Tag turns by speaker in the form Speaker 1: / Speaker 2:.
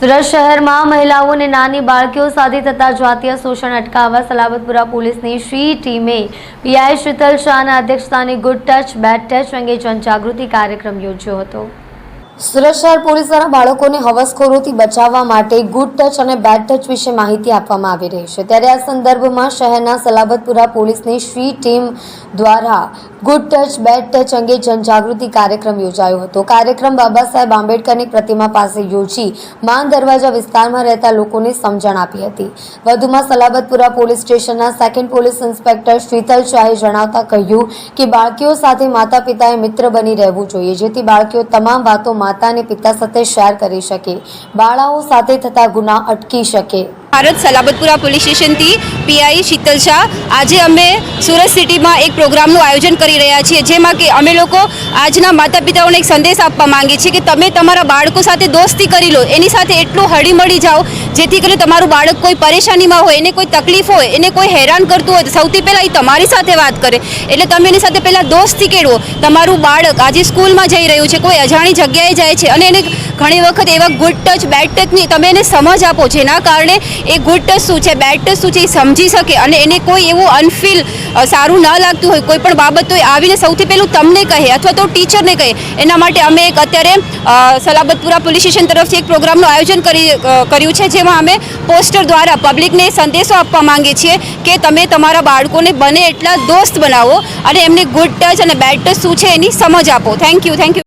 Speaker 1: સુરત શહેરમાં મહિલાઓ અને નાની બાળકીઓ સાથે થતા જાતીય શોષણ અટકાવવા સલાબતપુરા પોલીસની શ્રી ટીમે પીઆઈ શીતલ શાહના અધ્યક્ષસ્થાને ગુડ ટચ બેડ ટચ અંગે જનજાગૃતિ કાર્યક્રમ યોજ્યો હતો. સુરત શહેર પોલીસ દ્વારા બાળકોને હવસખોરોથી બચાવવા માટે ગુડ ટચ અને બેડ ટચ વિશે માહિતી આપવામાં આવી રહી છે. ત્યારે આ સંદર્ભમાં શહેરના સલાબતપુરા પોલીસની શ્રી ટીમ દ્વારા ગુડ ટચ બેડ ટચ અંગે જનજાગૃતિ કાર્યક્રમ યોજાયો હતો. કાર્યક્રમ બાબા સાહેબ આંબેડકરની પ્રતિમા પાસે યોજી માન દરવાજા વિસ્તારમાં રહેતા લોકોને સમજણ આપી હતી. વધુમાં સલાબતપુરા પોલીસ સ્ટેશનના સેકન્ડ પોલીસ ઇન્સ્પેક્ટર શીતલ શાહે જણાવતા કહ્યું કે, બાળકીઓ સાથે માતા પિતાએ મિત્ર બની રહેવું જોઈએ, જેથી બાળકીઓ તમામ વાતો માતા અને પિતા સાથે શેર કરી શકે. બાળાઓ સાથે થતા ગુના અટકી શકે.
Speaker 2: ભારત સલાબતપુરા પોલીસ સ્ટેશનથી પીઆઈ શીતલ શાહ. આજે અમે સુરત સિટીમાં એક પ્રોગ્રામનું આયોજન કરી રહ્યા છીએ, જેમાં કે અમે લોકો આજના માતા પિતાઓને એક સંદેશ આપવા માંગીએ છીએ કે તમે તમારા બાળકો સાથે દોસ્તી કરી લો, એની સાથે એટલું હળીમળી જાઓ, જેથી કરીને તમારું બાળક કોઈ પરેશાનીમાં હોય, એને કોઈ તકલીફ હોય, એને કોઈ હેરાન કરતું હોય, તો સૌથી પહેલાં એ તમારી સાથે વાત કરે. એટલે તમે એની સાથે પહેલાં દોસ્તી કેળવો. તમારું બાળક આજે સ્કૂલમાં જઈ રહ્યું છે, કોઈ અજાણી જગ્યાએ જાય છે, અને એને ઘણી વખત એવા ગુડ ટચ, બેડ ટચની તમે એને સમજ આપો, જેના કારણે એ ગુડ ટચ શું છે, બેડ ટચ શું છે, એ સમજી શકે અને એને કોઈ એવું અનફીલ સારું ન લાગતું હોય, કોઈ પણ બાબત તો આવીને સૌથી પહેલું તમને કહે અથવા તો ટીચરને કહે. એના માટે અમે એક અત્યારે સલાબતપુરા પોલીસ સ્ટેશન તરફથી એક પ્રોગ્રામનું આયોજન કરી કર્યું છે, જેમાં અમે પોસ્ટર દ્વારા પબ્લિકને સંદેશો આપવા માંગીએ છીએ કે તમે તમારા બાળકોને બને એટલા દોસ્ત બનાવો અને એમને ગુડ ટચ અને બેડ ટચ શું છે એની સમજ આપો. Thank you thank you